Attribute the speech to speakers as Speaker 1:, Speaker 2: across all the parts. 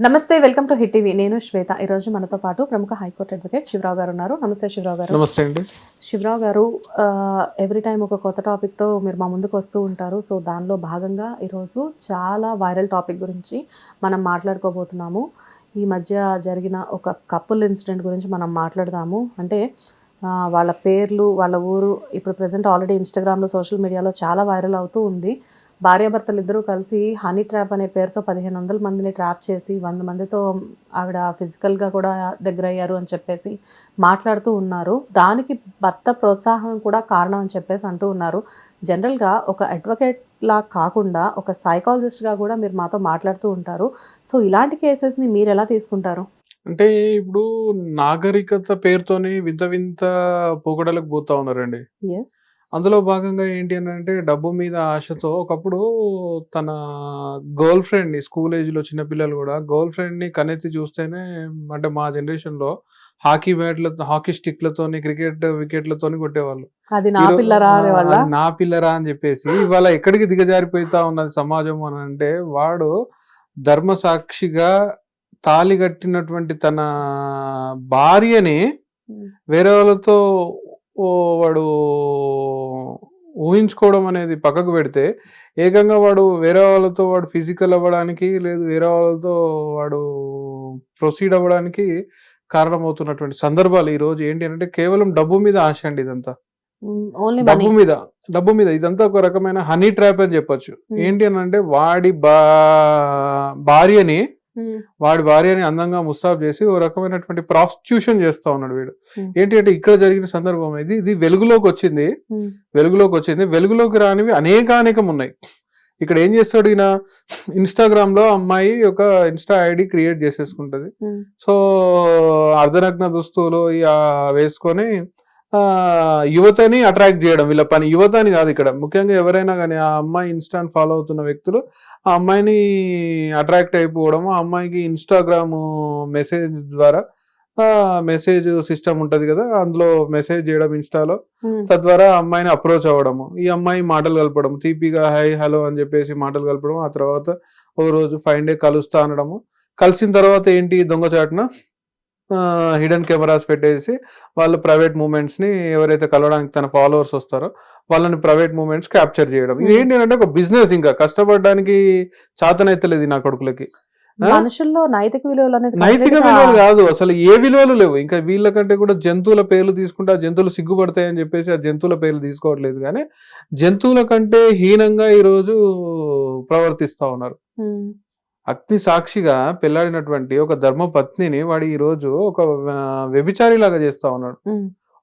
Speaker 1: నమస్తే welcome to hit TV. నేను శ్వేత. ఈరోజు మనతో పాటు ప్రముఖ హైకోర్టు అడ్వకేట్ శివరావు గారు ఉన్నారు. నమస్తే శివరావు గారు.
Speaker 2: నమస్తే అండి.
Speaker 1: శివరావు గారు ఎవ్రీ టైం ఒక కొత్త టాపిక్తో మీరు మా ముందుకు వస్తూ ఉంటారు. సో దానిలో భాగంగా ఈరోజు చాలా వైరల్ టాపిక్ గురించి మనం మాట్లాడుకోబోతున్నాము. ఈ మధ్య జరిగిన ఒక కపుల్ ఇన్సిడెంట్ గురించి మనం మాట్లాడదాము. అంటే వాళ్ళ పేర్లు వాళ్ళ ఊరు ఇప్పుడు ప్రజెంట్ ఆల్రెడీ ఇన్స్టాగ్రామ్లో సోషల్ మీడియాలో చాలా వైరల్ అవుతూ ఉంది. భార్యాభర్తలు ఇద్దరూ కలిసి హనీ ట్రాప్ అనే పేరుతో పదిహేను వందల మందిని ట్రాప్ చేసి వంద మందితో ఆవిడ ఫిజికల్గా కూడా దగ్గర అయ్యారు అని చెప్పేసి మాట్లాడుతూ ఉన్నారు. దానికి భర్త ప్రోత్సాహం కూడా కారణం అని చెప్పేసి అంటూ ఉన్నారు. జనరల్గా ఒక అడ్వకేట్ లా కాకుండా ఒక సైకాలజిస్ట్గా కూడా మీరు మాతో మాట్లాడుతూ ఉంటారు. సో ఇలాంటి కేసెస్ని మీరు ఎలా తీసుకుంటారు?
Speaker 2: అంటే ఇప్పుడు నాగరికత పేరుతోని వింత వింత పోకడలకు పోతా ఉన్నారండి.
Speaker 1: ఎస్
Speaker 2: అందులో భాగంగా ఏంటి అని అంటే డబ్బు మీద ఆశతో ఒకప్పుడు తన గర్ల్ ఫ్రెండ్ని స్కూల్ ఏజ్లో చిన్న పిల్లలు కూడా గర్ల్ ఫ్రెండ్ని కనెత్తి చూస్తేనే అంటే మా జనరేషన్లో హాకీ బ్యాట్లతో హాకీ స్టిక్లతోని క్రికెట్ వికెట్లతోని కొట్టేవాళ్ళు
Speaker 1: అది నా పిల్లరా
Speaker 2: నా పిల్లరా అని చెప్పేసి ఇవాళ ఎక్కడికి దిగజారిపోతా ఉన్నది సమాజం అని అంటే వాడు ధర్మ సాక్షిగా తాళి కట్టినటువంటి తన భార్యని. వేరే వాళ్ళతో ఓ వాడు ఊహించుకోవడం అనేది పక్కకు పెడితే ఏకంగా వాడు వేరే వాళ్ళతో వాడు ఫిజికల్ అవ్వడానికి లేదు వేరే వాళ్ళతో వాడు ప్రొసీడ్ అవ్వడానికి కారణమవుతున్నటువంటి సందర్భాలు ఈ రోజు ఏంటి అంటే కేవలం డబ్బు మీద ఆశ అండి ఇదంతా. డబ్బు మీద డబ్బు మీద ఇదంతా ఒక రకమైన హనీ ట్రాప్ అని చెప్పొచ్చు. ఏంటి అని అంటే వాడి బా భార్యని వాడి భార్యని అందంగా ముస్తాబ్ చేసి ఓ రకమైనటువంటి ప్రాస్టిట్యూషన్ చేస్తా ఉన్నాడు వీడు. ఏంటి అంటే ఇక్కడ జరిగిన సందర్భం ఇది. ఇది వెలుగులోకి వచ్చింది. వెలుగులోకి వచ్చింది. వెలుగులోకి రానివి అనేకానేకం ఉన్నాయి. ఇక్కడ ఏం చేస్తాడు ఈయన? ఇన్స్టాగ్రామ్లో అమ్మాయి ఒక ఇన్స్టా ఐడి క్రియేట్ చేసేసుకుంటది. సో అర్ధనగ్న ఆ వేసుకొని యువతని అట్రాక్ట్ చేయడం వీళ్ళ పని. యువత అని కాదు ఇక్కడ. ముఖ్యంగా ఎవరైనా కానీ ఆ అమ్మాయి ఇన్స్టాని ఫాలో అవుతున్న వ్యక్తులు ఆ అమ్మాయిని అట్రాక్ట్ అయిపోవడం ఆ అమ్మాయికి ఇన్స్టాగ్రామ్ మెసేజ్ ద్వారా మెసేజ్ సిస్టమ్ ఉంటది కదా అందులో మెసేజ్ చేయడం ఇన్స్టాలో. తద్వారా అమ్మాయిని అప్రోచ్ అవ్వడము ఈ అమ్మాయి మాటలు కలపడం తీపిగా హై హలో అని చెప్పేసి మాటలు కలపడం ఆ తర్వాత ఓ రోజు ఫైవ్ డే కలుస్తా అనడము. కలిసిన తర్వాత ఏంటి దొంగచాటున? హిడెన్ కెమెరాస్ పెట్టేసి వాళ్ళ ప్రైవేట్ మూమెంట్స్ని ఎవరైతే కలవడానికి తన ఫాలోవర్స్ వస్తారో వాళ్ళని ప్రైవేట్ మూమెంట్స్ క్యాప్చర్ చేయడం. ఇది ఏంటి అంటే ఒక బిజినెస్ ఇంకా. కష్టపడడానికి చాతనైతలేదు నా కొడుకులకి?
Speaker 1: మనుషుల్లో నైతిక విలువలు అనేది
Speaker 2: నైతిక విలువలు కాదు. అసలు ఏ విలువలు లేవు. ఇంకా వీళ్ళకంటే కూడా జంతువుల పేర్లు తీసుకుంటే ఆ జంతువులు సిగ్గుపడతాయని చెప్పేసి ఆ జంతువుల పేర్లు తీసుకోవట్లేదు. కానీ జంతువుల కంటే హీనంగా ఈ రోజు ప్రవర్తిస్తా ఉన్నారు.
Speaker 1: ఉమ్,
Speaker 2: అగ్ని సాక్షిగా పెళ్ళాడినటువంటి ఒక ధర్మ పత్నిని వాడు ఈ రోజు ఒక వ్యభిచారి లాగా చేస్తా ఉన్నాడు.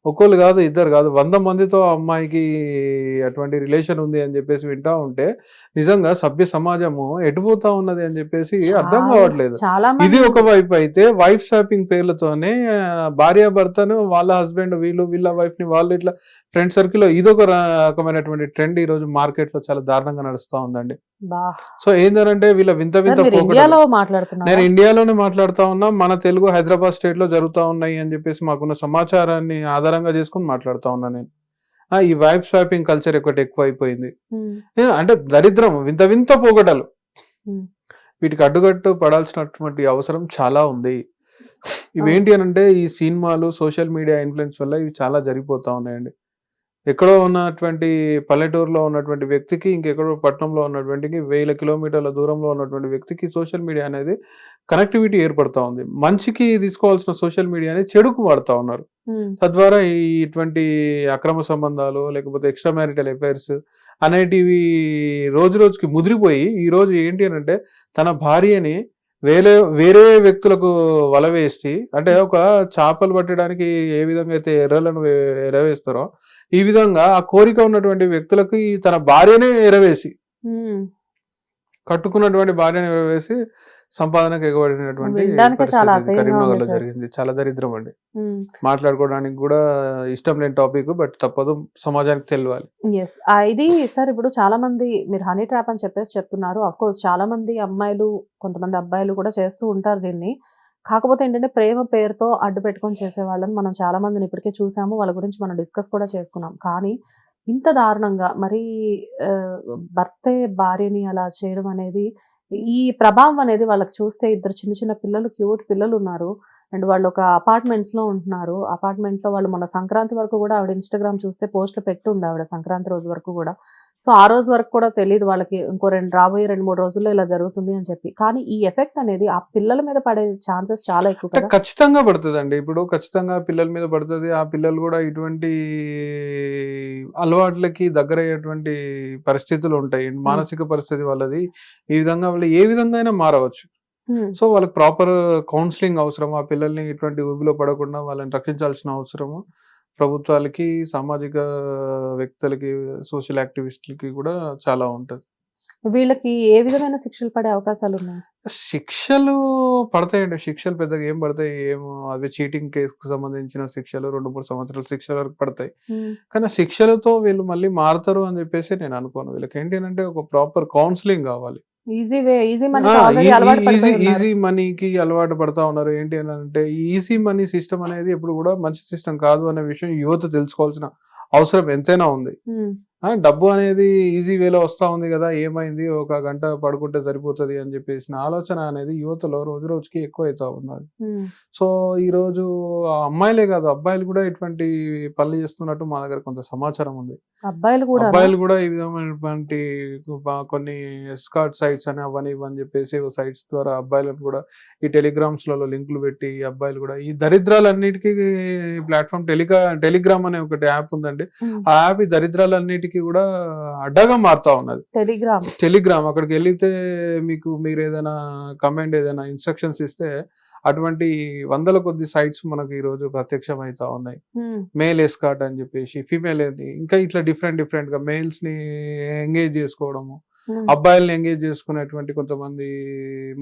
Speaker 2: ఒక్కళ్ళు కాదు ఇద్దరు కాదు వంద మందితో అమ్మాయికి అటువంటి రిలేషన్ ఉంది అని చెప్పేసి వింటా ఉంటే నిజంగా సభ్య సమాజము ఎటుపోతా ఉన్నది అని చెప్పేసి అర్థం కావట్లేదు. ఇది ఒక వైపు అయితే వైఫ్ షాపింగ్ పేర్లతోనే భార్య భర్తను వాళ్ళ హస్బెండ్ వీళ్ళు వీళ్ళ వైఫ్ని వాళ్ళు ఇట్లా ఫ్రెండ్ సర్కిల్ ఇది ఒక రకమైనటువంటి ట్రెండ్ ఈ రోజు మార్కెట్లో చాలా దారుణంగా నడుస్తా ఉందండి. సో ఏంటంటే వీళ్ళ వింత వింత.
Speaker 1: ఇండియాలో
Speaker 2: నేను ఇండియాలోనే మాట్లాడుతా ఉన్నా మన తెలుగు హైదరాబాద్ స్టేట్లో జరుగుతా ఉన్నాయి అని చెప్పేసి మాకున్న సమాచారాన్ని ఆధారంగా చేసుకుని మాట్లాడుతా ఉన్నా నేను. ఈ వైఫ్ షాపింగ్ కల్చర్ ఒకటి ఎక్కువ అయిపోయింది అంటే దరిద్రం వింత వింత పోగడలు
Speaker 1: Hmm.
Speaker 2: వీటికి అడ్డుకట్టు పడాల్సినటువంటి అవసరం చాలా ఉంది. ఇవేంటి అని అంటే ఈ సినిమాలు సోషల్ మీడియా ఇన్ఫ్లుయెన్స్ వల్ల ఇవి చాలా జరిగిపోతా ఉన్నాయండి. ఎక్కడో ఉన్నటువంటి పల్లెటూరులో ఉన్నటువంటి వ్యక్తికి ఇంకెక్కడో పట్టణంలో ఉన్నటువంటి వేల కిలోమీటర్ల దూరంలో ఉన్నటువంటి వ్యక్తికి సోషల్ మీడియా అనేది కనెక్టివిటీ ఏర్పడతా ఉంది. మంచికి తీసుకోవాల్సిన సోషల్ మీడియాని చెడుకు వాడుతా ఉన్నారు. తద్వారా ఇటువంటి అక్రమ సంబంధాలు లేకపోతే ఎక్స్ట్రా మ్యారిటల్ అఫైర్స్ అనేటివి రోజు రోజుకి ముదిరిపోయి ఈ రోజు ఏంటి అని అంటే తన భార్యని వేరే వేరే వ్యక్తులకు వల వేసి అంటే ఒక చేపలు పట్టడానికి ఏ విధంగా అయితే ఎర్రలను వే- ఎరవేస్తారో ఈ విధంగా ఆ కోరిక ఉన్నటువంటి వ్యక్తులకి తన భార్యనే ఎరవేసి కట్టుకున్నటువంటి భార్యను ఎరవేసి సంపాదనకు ఎగబడినటువంటి కరీంనగర్లో. జరిగింది. చాలా దరిద్రం అండి. మాట్లాడుకోవడానికి కూడా ఇష్టం లేని టాపిక్ బట్ తప్పదు. సమాజానికి తెలియాలి.
Speaker 1: ఎస్ ఇది సార్ ఇప్పుడు చాలా మంది మీరు హనీ ట్రాప్ అని చెప్పేసి చెప్తున్నారు. అఫ్ కోర్స్ చాలా మంది అమ్మాయిలు కొంతమంది అబ్బాయిలు కూడా చేస్తూ ఉంటారు దీన్ని. కాకపోతే ఏంటంటే ప్రేమ పేరుతో అడ్డు పెట్టుకొని చేసే వాళ్ళని మనం చాలా మందిని ఇప్పటికే చూసాము. వాళ్ళ గురించి మనం డిస్కస్ కూడా చేసుకున్నాం. కానీ ఇంత దారుణంగా మరి ఆ, భర్తే భార్యని అలా చేయడం అనేది ఈ ప్రభావం అనేది వాళ్ళకి చూస్తే ఇద్దరు చిన్న చిన్న పిల్లలు క్యూట్ పిల్లలు ఉన్నారు. అండ్ వాళ్ళు ఒక అపార్ట్మెంట్స్లో ఉంటున్నారు. అపార్ట్మెంట్లో వాళ్ళు మన సంక్రాంతి వరకు కూడా ఆవిడ ఇన్స్టాగ్రామ్ చూస్తే పోస్టులు పెట్టుంది ఆవిడ సంక్రాంతి రోజు వరకు కూడా. సో ఆ రోజు వరకు కూడా తెలియదు వాళ్ళకి ఇంకో రెండు రాబోయే రెండు మూడు రోజుల్లో ఇలా జరుగుతుంది అని చెప్పి. కానీ ఈ ఎఫెక్ట్ అనేది ఆ పిల్లల మీద పడే ఛాన్సెస్ చాలా ఎక్కువ
Speaker 2: ఖచ్చితంగా పడుతుందండి. ఇప్పుడు ఖచ్చితంగా పిల్లల మీద పడుతుంది. ఆ పిల్లలు కూడా ఇటువంటి అలవాట్లకి దగ్గరయ్యేటువంటి పరిస్థితులు ఉంటాయి. మానసిక పరిస్థితి వాళ్ళది. ఈ విధంగా వాళ్ళు ఏ విధంగా అయినా మారవచ్చు.
Speaker 1: Hmm.
Speaker 2: సో వాళ్ళకి ప్రాపర్ కౌన్సిలింగ్ అవసరం ఆ పిల్లల్ని ఇటువంటి ఊబిలో పడకుండా వాళ్ళని రక్షించాల్సిన అవసరము? ప్రభుత్వాలకి సామాజిక వ్యక్తులకి సోషల్ యాక్టివిస్టులకి కూడా చాలా ఉంటుంది.
Speaker 1: వీళ్ళకి ఏ విధమైన శిక్షలు పడే అవకాశాలు ఉన్నాయి?
Speaker 2: శిక్షలు పడతాయండి. శిక్షలు పెద్దగా ఏం పడతాయి? ఏం అవి చీటింగ్ కేసుకు సంబంధించిన శిక్షలు రెండు మూడు సంవత్సరాల శిక్షల వరకు పడతాయి.
Speaker 1: Hmm.
Speaker 2: కానీ శిక్షలతో వీళ్ళు మళ్ళీ మారుతారు అని చెప్పేసి నేను అనుకోను. వీళ్ళకి ఏంటి అంటే ఒక ప్రాపర్ కౌన్సిలింగ్ కావాలి.
Speaker 1: ఈజీ వే ఈజీ మనకి ఆల్రెడీ అలవాటు పడిపోయి.
Speaker 2: ఈజీ మనీకి అలవాటు పడతా ఉన్నారు ఏంటి అని అంటే ఈజీ మనీ సిస్టమ్ అనేది ఎప్పుడు కూడా మంచి సిస్టమ్ కాదు అనే విషయం యువత తెలుసుకోవాల్సిన అవసరం ఎంతైనా ఉంది
Speaker 1: Hmm.
Speaker 2: డబ్బు అనేది ఈజీ వేలో వస్తా ఉంది కదా ఏమైంది? ఒక గంట పడుకుంటే సరిపోతుంది అని చెప్పేసిన ఆలోచన అనేది యువతలో రోజు రోజుకి ఎక్కువ అవుతా ఉన్నది. సో ఈ రోజు ఆ అమ్మాయిలే కాదు అబ్బాయిలు కూడా ఇటువంటి పనులు చేస్తున్నట్టు మా దగ్గర కొంత సమాచారం ఉంది.
Speaker 1: అబ్బాయిలు కూడా
Speaker 2: అబ్బాయిలు కూడా ఈ విధమైనటువంటి కొన్ని ఎస్కాట్ సైట్స్ అని అవని ఇవని చెప్పేసి సైట్స్ ద్వారా అబ్బాయిలను కూడా ఈ టెలిగ్రామ్స్లలో లింకులు పెట్టి అబ్బాయిలు కూడా ఈ దరిద్రాలన్నిటికీ ప్లాట్ఫామ్ టెలిగా టెలిగ్రామ్ అనే ఒకటి యాప్ ఉందండి. ఆ యాప్ ఈ దరిద్రాలన్నిటికీ కూడా అడ్డగా మారుతా ఉన్నది.
Speaker 1: టెలిగ్రామ్.
Speaker 2: టెలిగ్రామ్ అక్కడికి వెళ్తే మీకు మీరు ఏదైనా కమెంట్ ఏదైనా ఇన్స్ట్రక్షన్స్ ఇస్తే అటువంటి వందల కొద్ది సైట్స్ మనకు ఈ రోజు ప్రత్యక్షం అవుతా ఉన్నాయి మేల్ ఎస్కాట్ అని చెప్పేసి ఫీమేల్ ఇంకా ఇట్లా డిఫరెంట్ డిఫరెంట్గా మేల్స్ని ఎంగేజ్ చేసుకోవడము అబ్బాయిల్ని ఎంగేజ్ చేసుకునేటువంటి కొంతమంది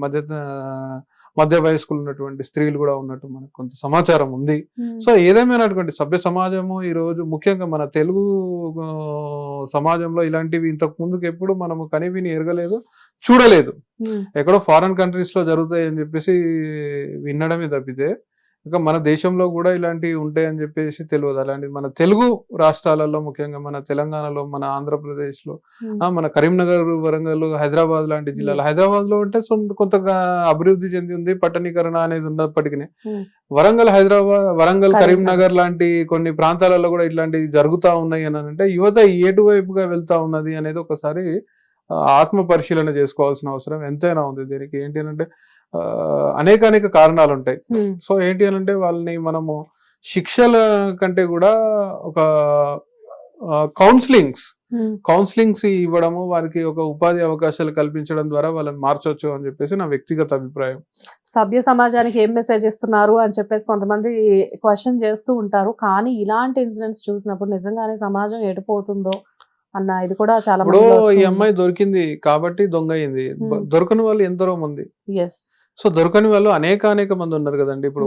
Speaker 2: మధ్య మధ్య వయస్కులు ఉన్నటువంటి స్త్రీలు కూడా ఉన్నట్టు మనకు కొంత సమాచారం ఉంది. సో ఏదేమైనటువంటి సభ్య సమాజము ఈ రోజు ముఖ్యంగా మన తెలుగు సమాజంలో ఇలాంటివి ఇంతకు ముందుకు ఎప్పుడు మనము కనివిని ఎరగలేదు చూడలేదు. ఎక్కడో ఫారెన్ కంట్రీస్లో జరుగుతాయి అని చెప్పేసి వినడమే తప్పితే ఇంకా మన దేశంలో కూడా ఇలాంటివి ఉంటాయని చెప్పేసి తెలియదు అలాంటి మన తెలుగు రాష్ట్రాలలో ముఖ్యంగా మన తెలంగాణలో మన ఆంధ్రప్రదేశ్లో ఆ, మన కరీంనగర్ వరంగల్ హైదరాబాద్ లాంటి జిల్లాలు. హైదరాబాద్లో అంటే కొంతగా అభివృద్ధి చెంది ఉంది పట్టణీకరణ అనేది ఉన్నప్పటికీ. వరంగల్ హైదరాబాద్ వరంగల్
Speaker 1: కరీంనగర్.
Speaker 2: లాంటి కొన్ని ప్రాంతాలలో కూడా ఇట్లాంటివి జరుగుతా ఉన్నాయి అని అంటే యువత ఎటువైపుగా వెళ్తా ఉన్నది అనేది ఒకసారి ఆత్మ పరిశీలన చేసుకోవాల్సిన అవసరం ఎంతైనా ఉంది దీనికి ఏంటి అంటే అనేక అనేక కారణాలు ఉంటాయి సో ఏంటి అని అంటే వాళ్ళని మనము శిక్షల కంటే కూడా ఒక కౌన్సిలింగ్స్ కౌన్సిలింగ్స్ ఇవ్వడము వారికి ఒక ఉపాధి అవకాశాలు కల్పించడం ద్వారా వాళ్ళని మార్చొచ్చు అని చెప్పేసి నా వ్యక్తిగత అభిప్రాయం.
Speaker 1: సభ్య సమాజానికి ఏం మెసేజ్ ఇస్తున్నారు అని చెప్పేసి కొంతమంది క్వశ్చన్ చేస్తూ ఉంటారు. కానీ ఇలాంటి ఇన్సిడెంట్స్ చూసినప్పుడు నిజంగానే సమాజం ఎడిపోతుందో అన్న ఇది కూడా చాలా
Speaker 2: ఈ అమ్మాయి దొరికింది కాబట్టి దొంగ అయింది. దొరకని వాళ్ళు ఎందరో మంది
Speaker 1: ఎస్
Speaker 2: సో దొరకని వాళ్ళు అనేక అనేక మంది ఉన్నారు కదండి. ఇప్పుడు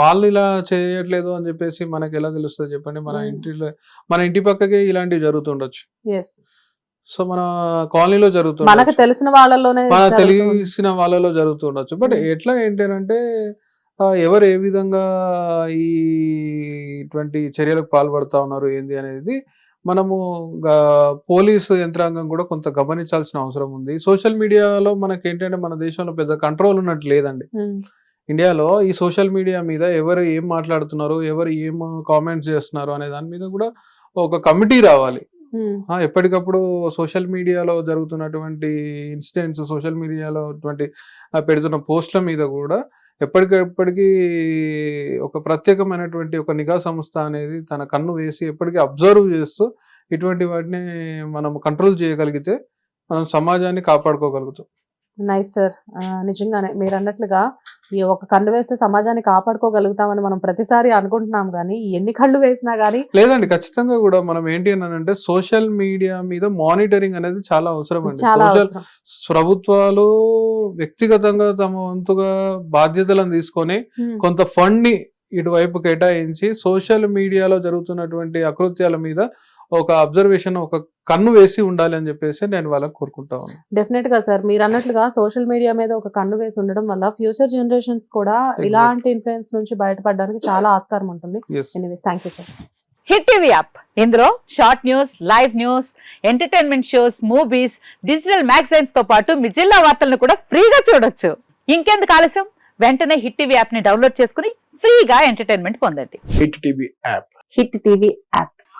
Speaker 2: వాళ్ళు ఇలా చేయట్లేదు అని చెప్పేసి మనకి ఎలా తెలుస్తుంది చెప్పండి? మన. ఇంటిలో మన ఇంటి పక్కకే ఇలాంటివి జరుగుతుండొచ్చు. సో మన కాలనీలో
Speaker 1: మనకు
Speaker 2: జరుగుతుండొచ్చు
Speaker 1: తెలిసిన వాళ్ళలోనే
Speaker 2: మన. తెలిసిన వాళ్ళలో జరుగుతుండొచ్చు. బట్. ఎట్లా ఏంటంటే ఎవరు ఏ విధంగా ఈ ఇటువంటి చర్యలకు పాల్పడతా ఉన్నారు ఏంది అనేది మనము పోలీసు యంత్రాంగం కూడా కొంత గమనించాల్సిన అవసరం ఉంది. సోషల్ మీడియాలో మనకి ఏంటంటే మన దేశంలో పెద్ద కంట్రోల్ ఉన్నట్టు లేదండి. ఇండియాలో ఈ సోషల్ మీడియా మీద ఎవరు ఏం మాట్లాడుతున్నారు ఎవరు ఏం కామెంట్స్ చేస్తున్నారు అనే దాని మీద కూడా ఒక కమిటీ రావాలి. ఎప్పటికప్పుడు సోషల్ మీడియాలో జరుగుతున్నటువంటి ఇన్సిడెంట్స్ సోషల్ మీడియాలో పెడుతున్న పోస్ట్ల మీద కూడా ఎప్పటికెప్పటికీ ఒక ప్రత్యేకమైనటువంటి ఒక నిఘా సంస్థ అనేది తన కన్ను వేసి ఎప్పటికీ అబ్జర్వ్ చేస్తూ ఇటువంటి వాటిని మనం కంట్రోల్ చేయగలిగితే మనం సమాజాన్ని కాపాడుకోగలుగుతాం.
Speaker 1: నైస్ సార్ నిజంగానే మీరు అన్నట్లుగా ఈ ఒక కళ్ళు వేస్తే సమాజాన్ని కాపాడుకోగలుగుతామని మనం ప్రతిసారి అనుకుంటున్నాం కానీ ఎన్ని కళ్ళు వేసినా కానీ
Speaker 2: లేదండి ఖచ్చితంగా కూడా మనం ఏంటి అని అంటే సోషల్ మీడియా మీద మానిటరింగ్ అనేది చాలా అవసరం అండి. సోషల్ ప్రభుత్వాలు వ్యక్తిగతంగా తమ వంతుగా బాధ్యతలను తీసుకొని
Speaker 1: Hmm.
Speaker 2: కొంత ఫండ్ని ఇటువైపు కేటాయించి సోషల్ మీడియాలో జరుగుతున్నటువంటి అకృత్యాల మీద ఒక అబ్జర్వేషన్ ఒక కన్ను వేసి ఉండాలి అని చెప్పేసి నేను వాళ్ళకి కోరుకుంటా ఉన్నాను.
Speaker 1: డెఫినెట్గా సార్ మీరు అన్నట్లుగా సోషల్ మీడియా మీద ఒక కన్ను వేసి ఉండడం వల్ల ఫ్యూచర్ జనరేషన్స్ కూడా. ఇలాంటి ఇన్ఫ్లుయెన్స్ నుంచి బయటపడడానికి చాలా ఆస్కారం ఉంటుంది. Anyways thank you sir
Speaker 3: hit TV app ఇందులో short news live news entertainment shows movies digital మ్యాగజైన్స్తో పాటు మీ జిల్లా వార్తలను కూడా ఫ్రీగా చూడొచ్చు. ఇంకెందుకు ఆలస్యం? వెంటనే హిట్ టీవీ యాప్ని డౌన్లోడ్ చేసుకుని ఫ్రీగా ఎంటర్టైన్మెంట్ పొందండి.
Speaker 2: Hit TV app
Speaker 3: hit TV app